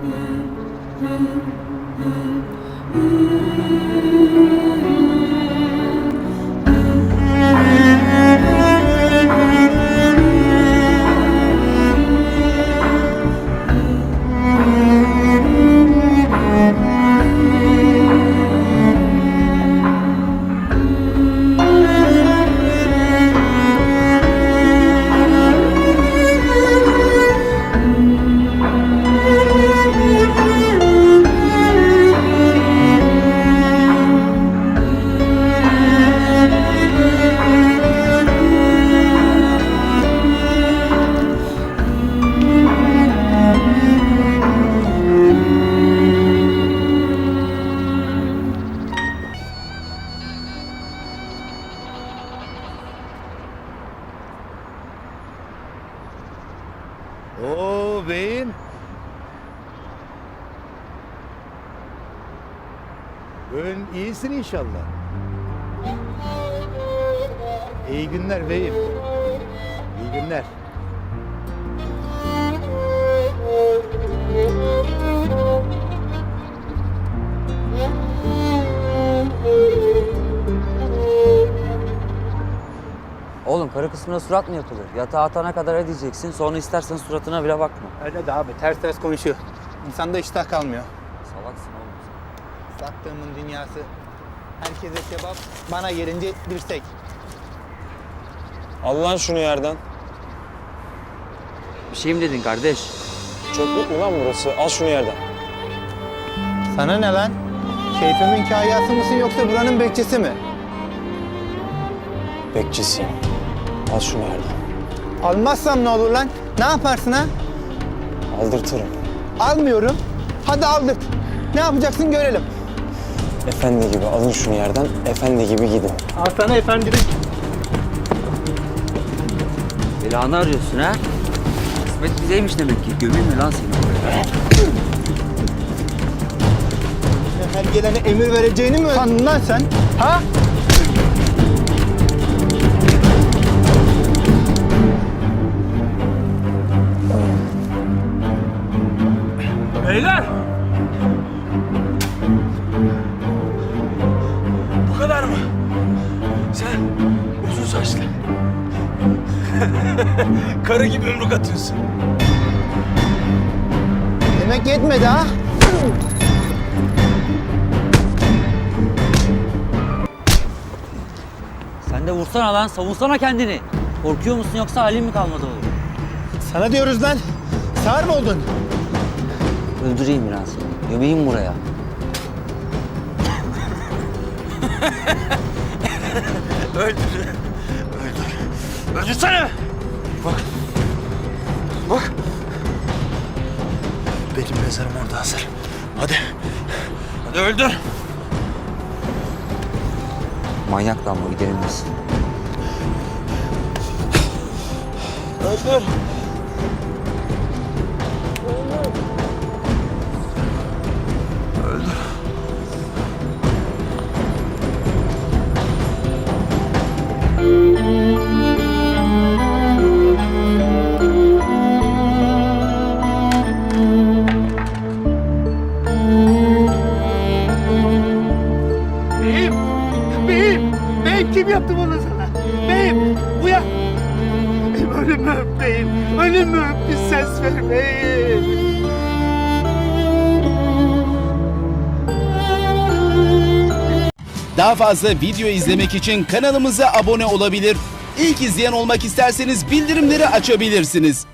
Mm-hmm. mm-hmm. mm-hmm. mm-hmm. Oo beyim. Bugün iyisin inşallah. İyi günler beyim. İyi günler. Oğlum karı kısmına surat mı yapılır? Yatağa atana kadar edeceksin sonra istersen suratına bile bakma. Öyle de abi ters ters konuşuyor. İnsanda iştah kalmıyor. Salaksın oğlum sen. Sattığımın dünyası. Herkese kebap, bana gelince dirsek. Al lan şunu yerden. Bir şey mi dedin kardeş? Çöplük mü lan burası? Al şunu yerden. Sana ne lan? Keyfimin kahyası mısın yoksa buranın bekçisi mi? Bekçisiyim. Al şunu yerden. Almazsam ne olur lan? Ne yaparsın ha? Aldırtırım. Almıyorum. Hadi aldırt. Ne yapacaksın görelim. Efendi gibi alın şunu yerden. Efendi gibi gidin. Al sana efendilik. Belanı arıyorsun ha? Kısmet bizeymiş demek ki. Gömeyim mi lan seni oraya? Her gelene emir vereceğini mi sandın lan sen? Ha? Beyler! Bu kadar mı? Sen uzun saçlı. Karı gibi yumruk atıyorsun. Demek yetmedi ha? Sen de vursana lan savunsana kendini. Korkuyor musun yoksa halin mi kalmadı oğlum? Sana diyoruz lan. Sağır mı oldun? Öldüreyim biraz seni. Gömeyim buraya. Öldür. Öldür. Öldürsene! Bak. Bak. Benim mezarım orada hazır. Hadi. Hadi öldür. Manyak lan bu gidelim biz. Öldür. Beyim kim yaptı bunu sana? Beyim! Uyan! Beyim ölümü öp beyim! Ölümü öp bir ses ver beyim! Daha fazla video izlemek için kanalımıza abone olabilir. İlk izleyen olmak isterseniz bildirimleri açabilirsiniz.